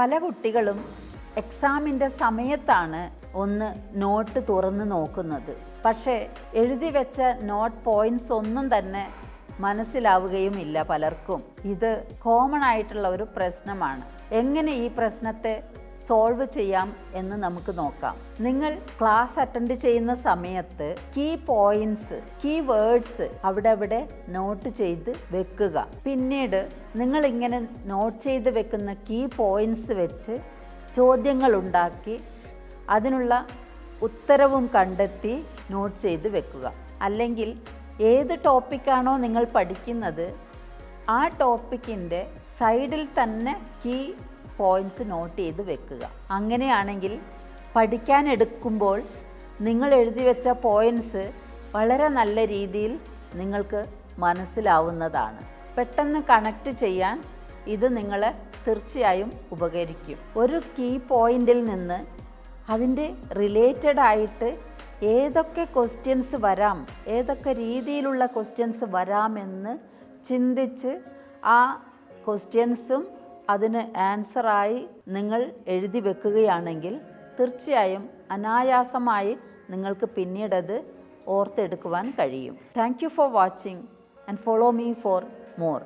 പല കുട്ടികളും എക്സാമിന്റെ സമയത്താണ് ഒന്ന് നോട്ട് തുറന്ന് നോക്കുന്നത്. പക്ഷേ എഴുതി വെച്ച നോട്ട് പോയിന്റ്സ് ഒന്നും തന്നെ മനസ്സിലാവുകയുമില്ല പലർക്കും. ഇത് കോമൺ ആയിട്ടുള്ള ഒരു പ്രശ്നമാണ്. എങ്ങനെ ഈ പ്രശ്നത്തെ സോൾവ് ചെയ്യാം എന്ന് നമുക്ക് നോക്കാം. നിങ്ങൾ ക്ലാസ് അറ്റൻഡ് ചെയ്യുന്ന സമയത്ത് കീ പോയിന്റ്സ് കീ വേർഡ്സ് അവിടെ അവിടെ നോട്ട് ചെയ്ത് വെക്കുക. പിന്നീട് നിങ്ങൾ ഇങ്ങനെ നോട്ട് ചെയ്ത് വെക്കുന്ന കീ പോയിന്റ്സ് വെച്ച് ചോദ്യങ്ങൾ ഉണ്ടാക്കി അതിനുള്ള ഉത്തരവും കണ്ടെത്തി നോട്ട് ചെയ്ത് വെക്കുക. അല്ലെങ്കിൽ ഏത് ടോപ്പിക്കാണോ നിങ്ങൾ പഠിക്കുന്നത് ആ ടോപ്പിക്കിന്റെ സൈഡിൽ തന്നെ കീ പോയിന്റ്സ് നോട്ട് ചെയ്ത് വെക്കുക. അങ്ങനെയാണെങ്കിൽ പഠിക്കാൻ എടുക്കുമ്പോൾ നിങ്ങൾ എഴുതി വെച്ച പോയിന്റ്സ് വളരെ നല്ല രീതിയിൽ നിങ്ങൾക്ക് മനസ്സിലാവുന്നതാണ്. പെട്ടെന്ന് കണക്റ്റ് ചെയ്യാൻ ഇത് നിങ്ങളെ തീർച്ചയായും ഉപകരിക്കും. ഒരു കീ പോയിന്റിൽ നിന്ന് അതിന്റെ റിലേറ്റഡ് ആയിട്ട് ഏതൊക്കെ ക്വസ്റ്റ്യൻസ് വരാം ഏതൊക്കെ രീതിയിലുള്ള ക്വസ്റ്റ്യൻസ് വരാമെന്ന് ചിന്തിച്ച് ആ ക്വസ്റ്റ്യൻസും അതിന് ആൻസറായി നിങ്ങൾ എഴുതി വെക്കുകയാണെങ്കിൽ തീർച്ചയായും അനായാസമായി നിങ്ങൾക്ക് പിന്നീടത് ഓർത്തെടുക്കുവാൻ കഴിയും. Thank you for watching and follow me for more